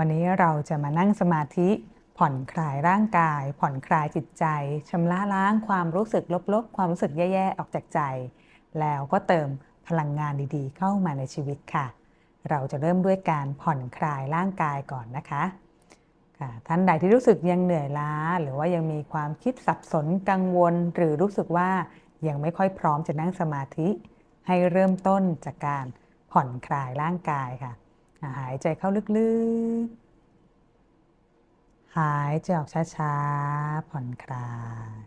วันนี้เราจะมานั่งสมาธิ ผ่อนคลายร่างกาย ผ่อนคลายจิตใจชำระล้างความรู้สึกลบๆ ความรู้สึกแย่ๆ ออกจากใจ แล้วก็เติมพลังงานดีๆ เข้ามาในชีวิตค่ะ เราจะเริ่มด้วยการผ่อนคลายร่างกายก่อนนะคะค่ะท่านใดที่รู้สึกยังเหนื่อยล้า หรือว่ายังมีความคิดสับสนกังวล หรือรู้สึกว่ายังไม่ค่อยพร้อมจะนั่งสมาธิ ให้เริ่มต้นจากการผ่อนคลายร่างกายค่ะ หายใจเข้าลึกๆ หายใจออกช้าๆ ผ่อนคลาย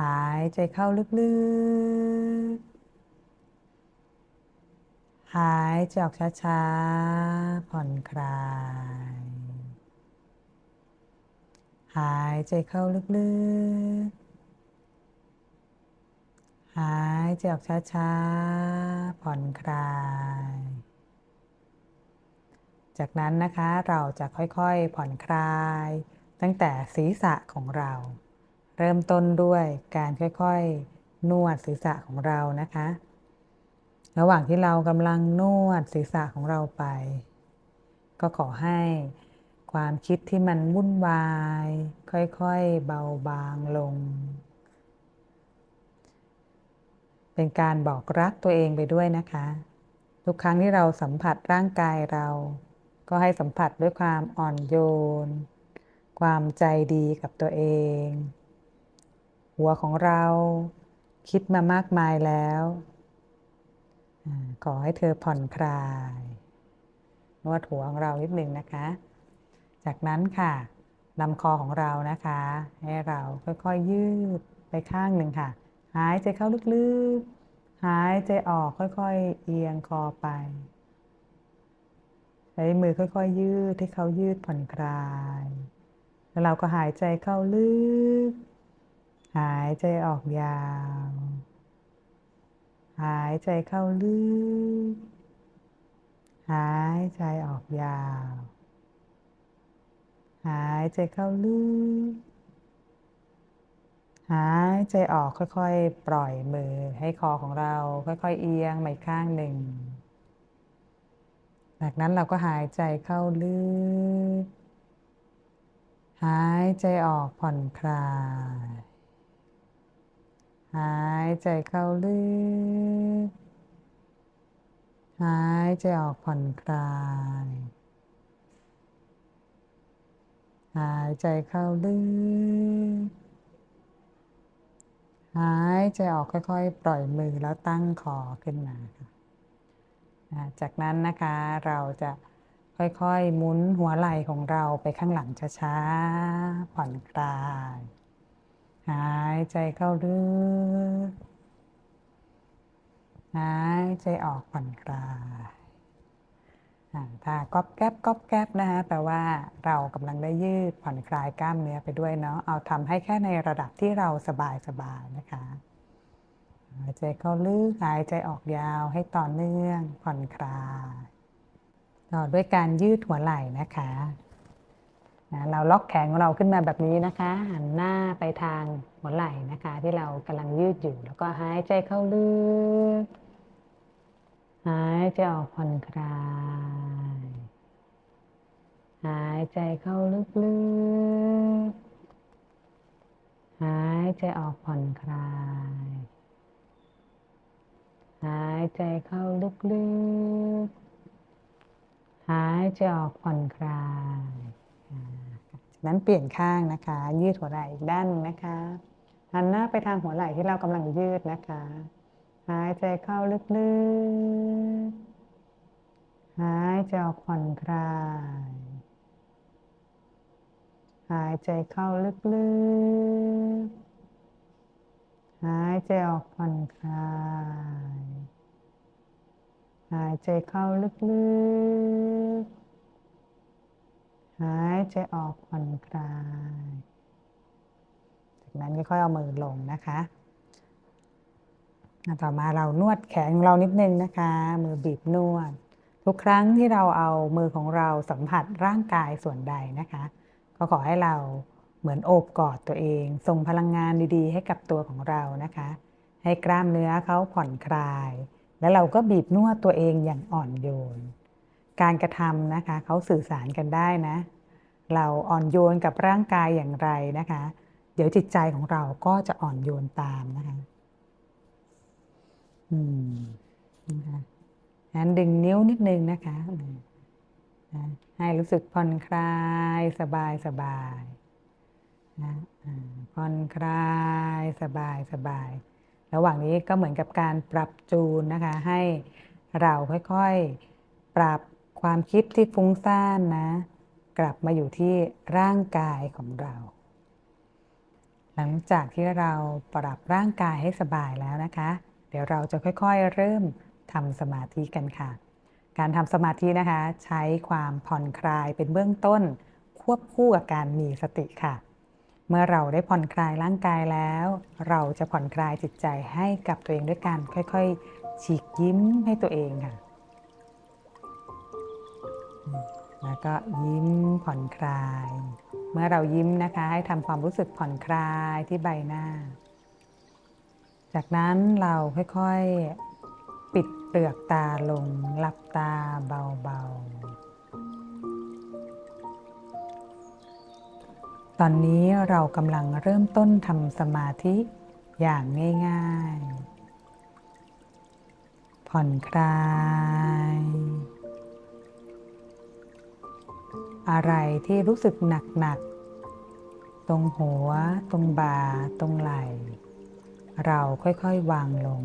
หายใจเข้าลึกๆ หายใจออกช้าๆ ผ่อนคลาย หายใจเข้าลึกๆ หายใจออกช้าๆ ผ่อนคลาย จากนั้นนะคะเราจะค่อยๆผ่อนคลาย ตั้งแต่ศีรษะของเรา เริ่มต้นด้วยการค่อยๆ นวดศีรษะของเรานะคะ ระหว่างที่เรากำลังนวดศีรษะของเราไป ก็ขอให้ความคิดที่มันวุ่นวาย ค่อยๆ เบาบางลง เป็นการบอกรักตัวเองไปด้วยนะคะ ทุกครั้งที่เราสัมผัสร่างกายเรา ก็ให้สัมผัสด้วยความอ่อนโยน ความใจดีกับตัวเอง หัวของเราคิดมามากมายแล้วขอให้เธอผ่อนคลาย นวดหัวของเรานิดหนึ่งนะคะ จากนั้นค่ะลำคอของเรานะคะ ให้เราค่อยๆยืดไปข้างหนึ่งค่ะ หายใจเข้าลึกๆ หายใจออกค่อยๆ เอียงคอไป ใช้มือค่อยๆ ยืดให้เขายืดผ่อนคลาย แล้วเราก็หายใจเข้าลึก หายใจออกยาว หายใจเข้าลึก หายใจออกยาว หายใจเข้าลึก หายใจออกค่อยๆ ปล่อยมือให้คอของเราค่อยๆ เอียงไปข้างหนึ่ง จากนั้นเราก็หายใจเข้าลึก หายใจออกผ่อนคลาย หายใจเข้าลึก หายใจออกผ่อนคลาย หายใจเข้าลึก หายใจออกค่อยๆ ปล่อยมือแล้วตั้งคอขึ้นมาค่ะจากนั้นนะคะเราจะค่อยๆ หมุนหัวไหล่ของเราไปข้างหลังช้าๆ ผ่อนคลาย หายใจเข้าลึก หายใจออกผ่อนคลายถ้าก๊อบแก๊บก๊อบแก๊บนะคะแปลว่าเรากำลังได้ยืดผ่อนคลายกล้ามเนื้อไปด้วยเนาะ เอาทำให้แค่ในระดับที่เราสบายสบายนะคะ หายใจเข้าลึกหายใจออกยาวให้ต่อเนื่องผ่อนคลายต่อด้วยการยืดหัวไหล่นะคะเราล็อกแขนของเราขึ้นมาแบบนี้นะคะ หันหน้าไปทางหัวไหล่นะคะ ที่เรากำลังยืดอยู่แล้วก็หายใจเข้าลึก หายใจออกผ่อนคลายหายใจเข้าลึกๆหายใจออกผ่อนคลายายใจเข้าลึกๆ หายใจออกผ่อนคลายจากนั้นเปลี่ยนข้างนะคะ ยืดหัวไหล่อีกด้านนะคะหันหน้าไปทางหัวไหล่ที่เรากำลังยืดนะคะ หายใจเข้าลึกๆ หายใจออกผ่อนคลาย หายใจเข้าลึกๆ หายใจออกผ่อนคลาย หายใจเข้าลึกๆ หายใจออกผ่อนคลาย จากนั้นค่อยๆเอามือลงนะคะต่อมาเรานวดแขนของเรานิดนึงนะคะ มือบีบนวด ทุกครั้งที่เราเอามือของเราสัมผัสร่างกายส่วนใดนะคะ ก็ขอให้เราเหมือนโอบกอดตัวเอง ส่งพลังงานดีๆ ให้กับตัวของเรานะคะ ให้กล้ามเนื้อเขาผ่อนคลาย แล้วเราก็บีบนวดตัวเองอย่างอ่อนโยน การกระทำนะคะเขาสื่อสารกันได้นะ เราอ่อนโยนกับร่างกายอย่างไรนะคะ เดี๋ยวจิตใจของเราก็จะอ่อนโยนตามนะคะอืมนะคะงั้นดึงนิ้วนิดนึงนะคะให้รู้สึกผ่อนคลายสบายสบายนะผ่อนคลายสบายสบาย ระหว่างนี้ก็เหมือนกับการปรับจูนนะคะ ให้เราค่อยๆ ปรับความคิดที่ฟุ้งซ่านนะ กลับมาอยู่ที่ร่างกายของเรา หลังจากที่เราปรับร่างกายให้สบายแล้วนะคะ เดี๋ยวเราจะค่อยๆ เริ่มทำสมาธิกันค่ะ การทำสมาธินะคะ ใช้ความผ่อนคลายเป็นเบื้องต้น ควบคู่กับการมีสติค่ะ เมื่อเราได้ผ่อนคลายร่างกายแล้ว เราจะผ่อนคลายจิตใจให้กับตัวเองด้วยการค่อยๆ ฉีกยิ้มให้ตัวเองค่ะ แล้วก็ยิ้มผ่อนคลาย เมื่อเรายิ้มนะคะให้ทำความรู้สึกผ่อนคลายที่ใบหน้า จากนั้นเราค่อยๆ ปิดเปลือกตาลงหลับตาเบาๆ ตอนนี้เรากำลังเริ่มต้นทำสมาธิอย่างง่าย ๆ ผ่อนคลาย อะไรที่รู้สึกหนัก ๆ ตรงหัว ตรงบ่า ตรงไหล่ เราค่อย ๆ วางลง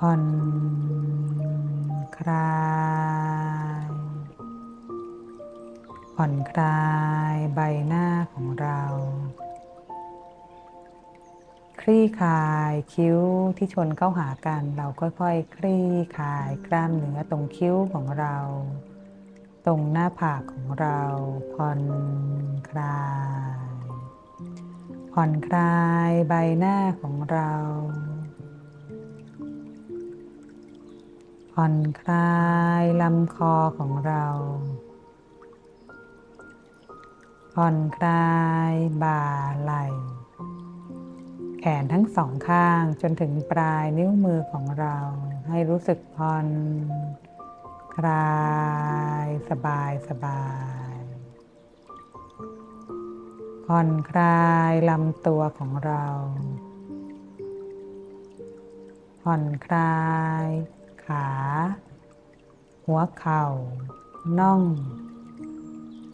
ผ่อนคลาย ผ่อนคลายใบหน้าของเรา คลี่คลายคิ้วที่ชนเข้าหากัน เราค่อยๆคคลี่คลายกล้ามเนื้อตรงคิ้วของเรา ตรงหน้าผากของเราผ่อนคลาย ผ่อนคลายใบหน้าของเราผ่อนคลายลำคอของเรา ผ่อนคลายบ่าไหล่ แขนทั้งสองข้างจนถึงปลายนิ้วมือของเรา ให้รู้สึกผ่อนคลายสบายสบายผ่อนคลายลำตัวของเราผ่อนคลาย ขา หัวเข่า น่อง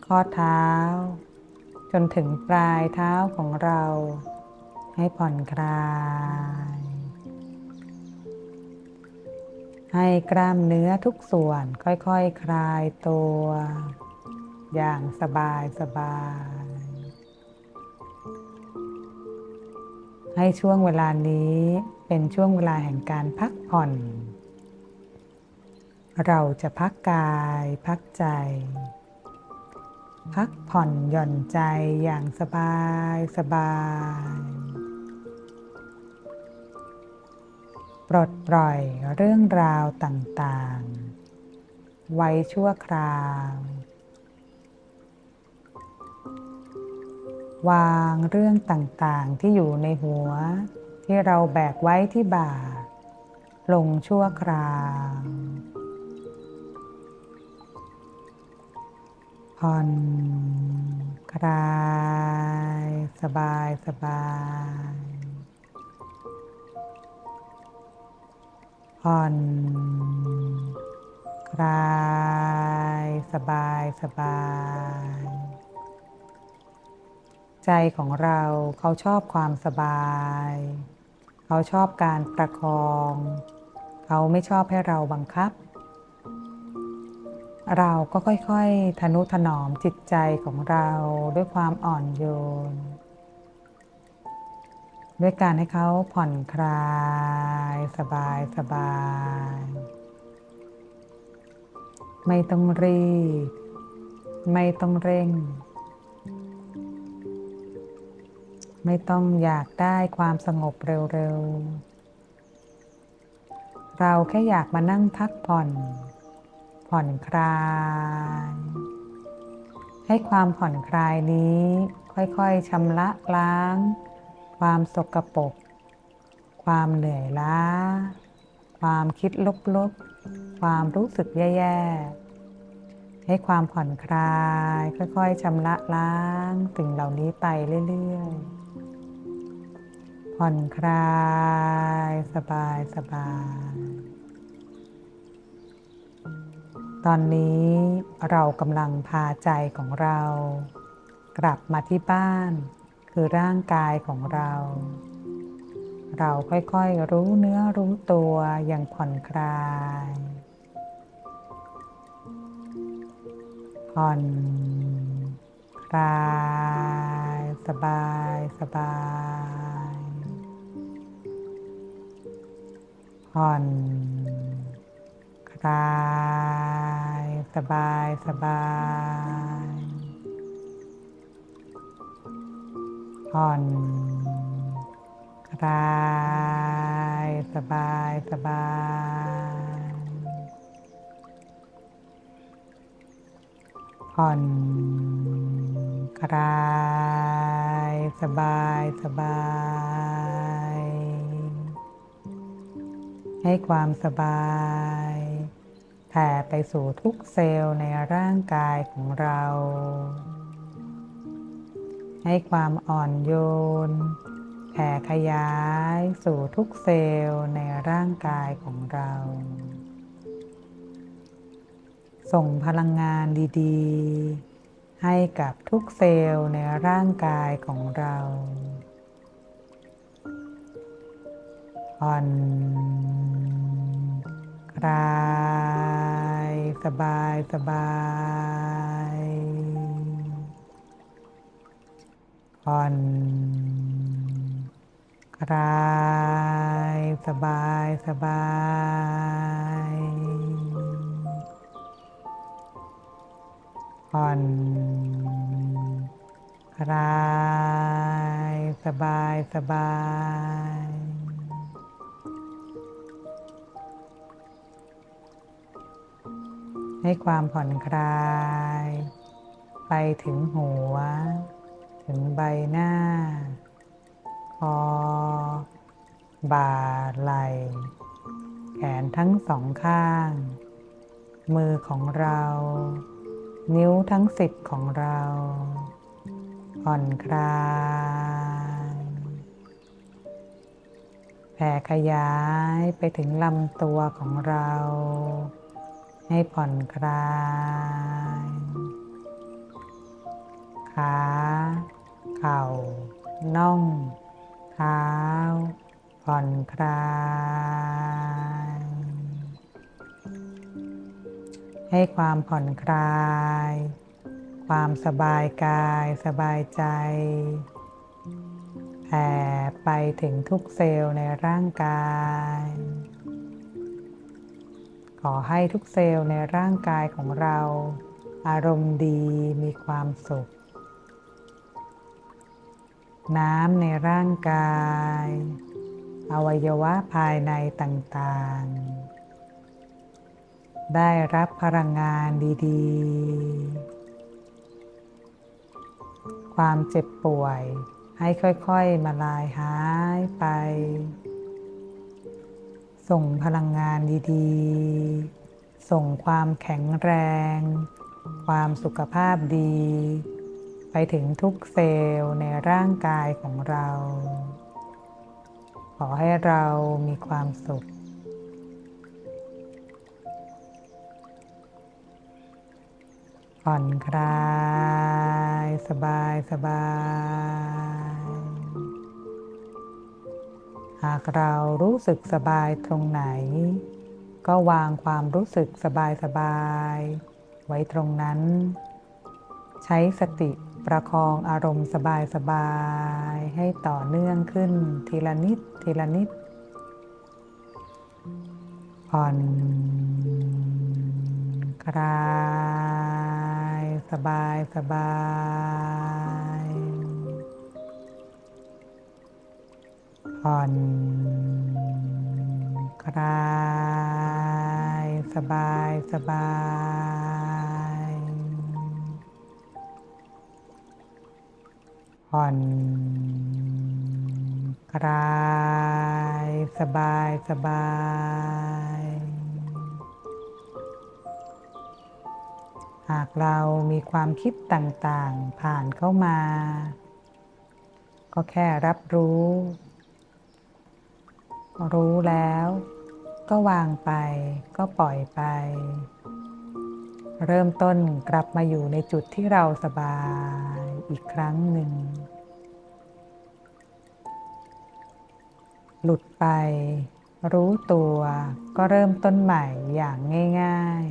ข้อเท้า จนถึงปลายเท้าของเรา ให้ผ่อนคลาย ให้กล้ามเนื้อทุกส่วนค่อยๆคคลายตัว อย่างสบายสบาย ให้ช่วงเวลานี้เป็นช่วงเวลาแห่งการพักผ่อน เราจะพักกายพักใจ พักผ่อนหย่อนใจอย่างสบายสบาย ปลดปล่อยเรื่องราวต่างๆ ไว้ชั่วคราว วางเรื่องต่างๆที่อยู่ในหัว ที่เราแบกไว้ที่บ่า ลงชั่วคราว ผ่อนคลายสบายสบายผ่อนคลายสบายสบาย ใจของเราเขาชอบความสบาย เขาชอบการประคอง เขาไม่ชอบให้เราบังคับเเราก็ค่อยๆ ทนุถนอมจิตใจของเราด้วยความอ่อนโยน ด้วยการให้เขาผ่อนคลายสบายสบาย ไม่ต้องรีบ ไม่ต้องเร่ง ไม่ต้องอยากได้ความสงบเร็วๆ เราแค่อยากมานั่งพักผ่อน ผ่อนคลาย ให้ความผ่อนคลายนี้ ค่อยๆชำระล้าง ความสกปรกความเหนื่อยล้า ความคิดลบๆ ความรู้สึกแย่ๆ ให้ความผ่อนคลาย ค่อยๆชำระล้างสิ่งเหล่านี้ไปเรื่อยๆ ผ่อนคลาย สบายสบาย ตอนนี้เรากำลังพาใจของเรา กลับมาที่บ้าน คือร่างกายของเรา เราค่อยๆรู้เนื้อรู้ตัวอย่างผ่อนคลาย ผ่อนคลายสบายสบายผ่อนคลาย สบายสบายผ่อนคลายสบายสบาย ผ่อนคลายสบายสบายให้ความสบาย ผ่ไปสู่ทุกเซลล์ในร่างกายของเรา ให้ความอ่อนโยน แผ่ขยายสู่ทุกเซลล์ในร่างกายของเรา ส่งพลังงานดีๆ ให้กับทุกเซลล์ในร่างกายของเราผ่อนคลาย สบายสบายผ่อนคลายสบายสบายผ่อนคลายสบายสบาย ให้ความผ่อนคลาย ไปถึงหัว ถึงใบหน้า คอ บ่าไหล่แขนทั้งสองข้าง มือของเรา นิ้วทั้งสิบของเรา ผ่อนคลายแผ่ขยายไปถึงลำตัวของเรา ให้ผ่อนคลายขาเข่าน่องเท้า ผ่อนคลาย ให้ความผ่อนคลาย ความสบายกายสบายใจแผ่ไปถึงทุกเซลล์ในร่างกาย ขอให้ทุกเซลล์ในร่างกายของเรา อารมณ์ดีมีความสุข น้ำในร่างกาย อวัยวะภายในต่างๆ ได้รับพลังงานดีๆ ความเจ็บป่วยให้ค่อยๆ มาลายหายไป ส่งพลังงานดีๆ ส่งความแข็งแรง ความสุขภาพดี ไปถึงทุกเซลล์ในร่างกายของเรา ขอให้เรามีความสุขผ่อนคลาย สบายสบาย หากเรารู้สึกสบายตรงไหน ก็วางความรู้สึกสบายสบาย ไว้ตรงนั้น ใช้สติประคองอารมณ์สบายสบายให้ต่อเนื่องขึ้นทีละนิดทีละนิด ผ่อนคลาย สบายสบาย ผ่อนคลายสบายสบายผ่อนคลายสสบายสบายหากเรามีความคิดต่างๆผ่านเข้ามา ก็แค่รับรู้ รู้แล้ว ก็วางไป ก็ปล่อยไป เริ่มต้นกลับมาอยู่ในจุดที่เราสบายอีกครั้งหนึ่ง หลุดไป รู้ตัวก็เริ่มต้นใหม่อย่างง่าย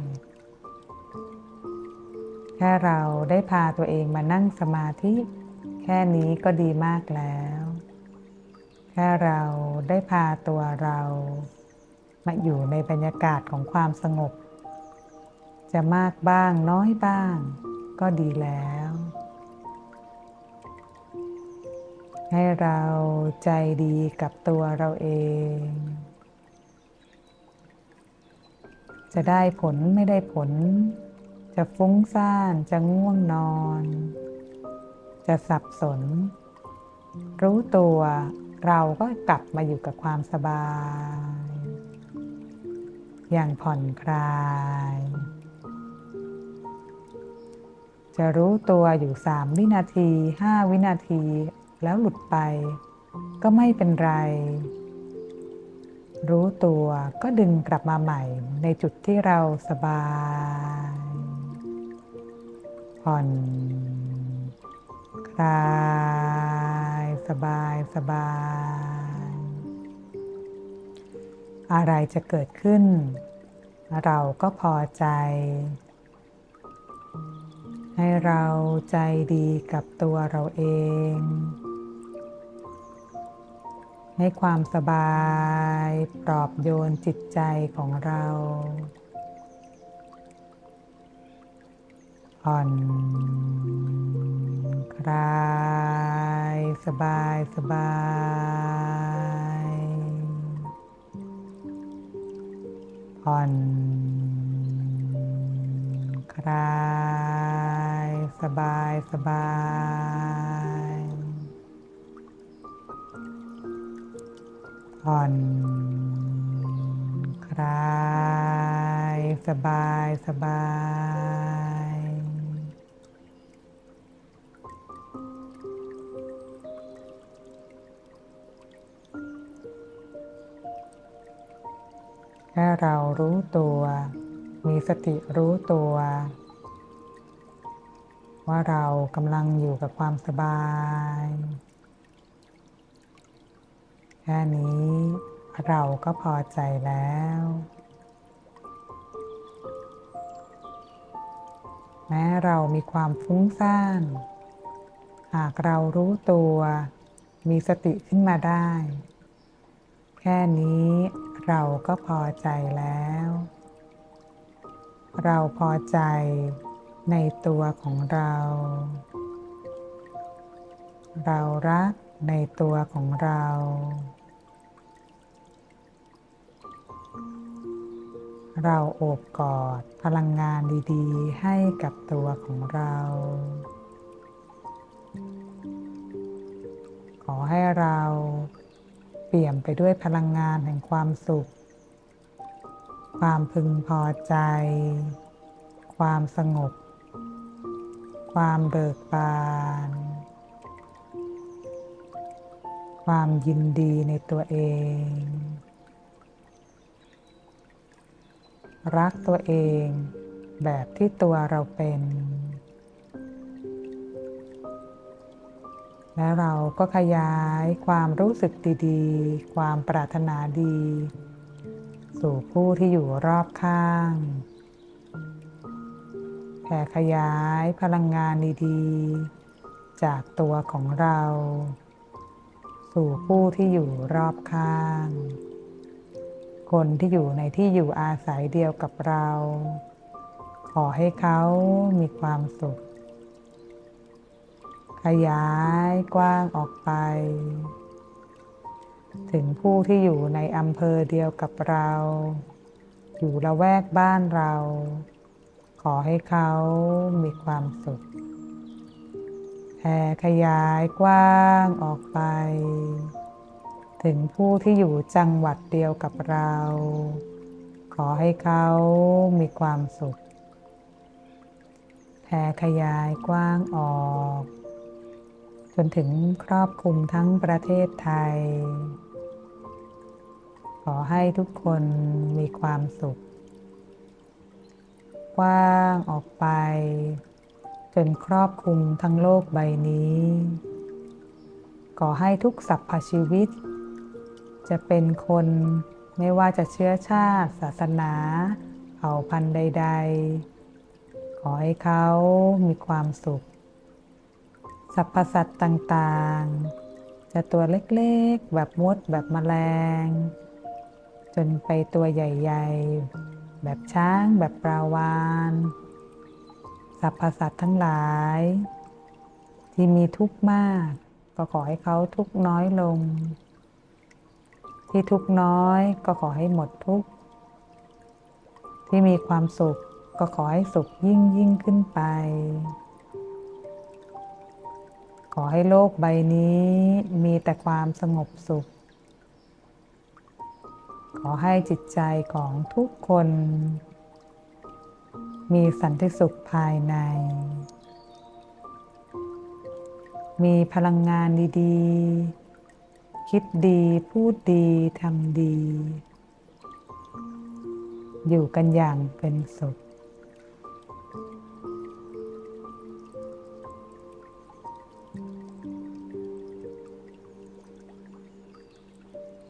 ๆ แค่เราได้พาตัวเองมานั่งสมาธิ แค่นี้ก็ดีมากแล้ว แค่เราได้พาตัวเรามาอยู่ในบรรยากาศของความสงบ จะมากบ้างน้อยบ้าง ก็ดีแล้ว ให้เราใจดีกับตัวเราเอง จะได้ผลไม่ได้ผล จะฟุ้งซ่านจะง่วงนอน จะสับสน รู้ตัว เราก็กลับมาอยู่กับความสบาย อย่างผ่อนคลาย จะรู้ตัวอยู่สามวินาทีห้าวินาที แล้วหลุดไป ก็ไม่เป็นไร รู้ตัวก็ดึงกลับมาใหม่ในจุดที่เราสบาย ผ่อนคลาย สบายสบาย อะไรจะเกิดขึ้น เราก็พอใจ ให้เราใจดีกับตัวเราเอง ให้ความสบายปลอบโยนจิตใจของเราผ่อนคลาย สบายสบาย ผ่อนคลายสบายสบายผ่อนคลายสบายสบาย เรารู้ตัว มีสติรู้ตัว ว่าเรากำลังอยู่กับความสบาย แค่นี้เราก็พอใจแล้ว แม้เรามีความฟุ้งซ่าน หากเรารู้ตัว มีสติขึ้นมาได้ แค่นี้ เราก็พอใจแล้ว เราพอใจในตัวของเรา เรารักในตัวของเรา เราโอบกอดพลังงานดีๆ ให้กับตัวของเรา ขอให้เรา เปี่ยมไปด้วยพลังงานแห่งความสุข ความพึงพอใจ ความสงบ ความเบิกบาน ความยินดีในตัวเอง รักตัวเองแบบที่ตัวเราเป็น แล้วเราก็ขยายความรู้สึกดีๆ ความปรารถนาดี สู่ผู้ที่อยู่รอบข้างแผ่ขยายพลังงานดีๆ จากตัวของเรา สู่ผู้ที่อยู่รอบข้าง คนที่อยู่ในที่อยู่อาศัยเดียวกับเรา ขอให้เขามีความสุขข ยายกว้างออกไป ถึงผู้ที่อยู่ในอำเภอเดียวกับเรา อยู่ละแวกบ้านเรา ขอให้เขามีความสุขแผ่ขยายกว้างออกไป ถึงผู้ที่อยู่จังหวัดเดียวกับเรา ขอให้เขามีความสุขแผ่ขยายกว้างออก จนถึงครอบคลุมทั้งประเทศไทย ขอให้ทุกคนมีความสุข กว้างออกไป จนครอบคลุมทั้งโลกใบนี้ ขอให้ทุกสรรพชีวิต จะเป็นคนไม่ว่าจะเชื้อชาติ ศาสนา เผ่าพันธุ์ใด ๆ ขอให้เขามีความสุข สรรพสัตว์ต่างๆ จะตัวเล็กๆ แบบมดแบบแมลง จนไปตัวใหญ่ๆ แบบช้างแบบปลาวานสรรพสัตว์ทั้งหลาย ที่มีทุกข์มาก ก็ขอให้เขาทุกข์น้อยลง ที่ทุกข์น้อยก็ขอให้หมดทุกข์ที่มีความสุขก็ขอให้สุขยิ่งยิ่งขึ้นไป อให้โลกใบนี้มีแต่ความสงบสุข ขอให้จิตใจของทุกคน มีสันติสุขภายใน มีพลังงานดีๆ คิดดีพูดดีทำดี อยู่กันอย่างเป็นสุข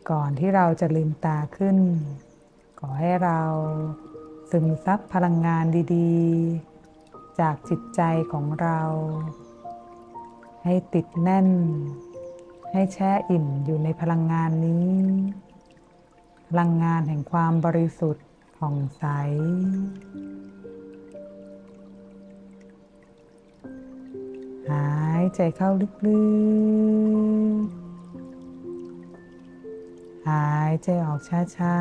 ก่อนที่เราจะลืมตาขึ้น ขอให้เราซึมซับพลังงานดีๆ จากจิตใจของเรา ให้ติดแน่น ให้แช่อิ่มอยู่ในพลังงานนี้ พลังงานแห่งความบริสุทธิ์ผ่องใสหายใจเข้าลึกๆ หายใจออกช้า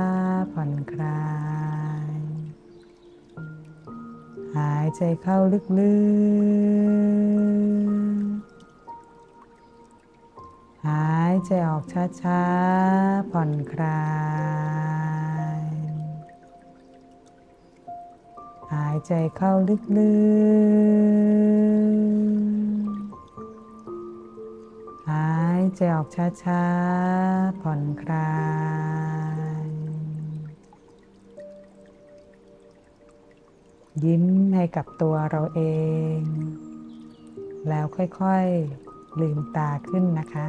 ๆ ผ่อนคลาย หายใจเข้าลึกๆ หายใจออกช้าๆ ผ่อนคลาย หายใจเข้าลึกๆายใจออกช้าๆ ผ่อนคลาย ยิ้มให้กับตัวเราเอง แล้วค่อยๆ ลืมตาขึ้นนะคะ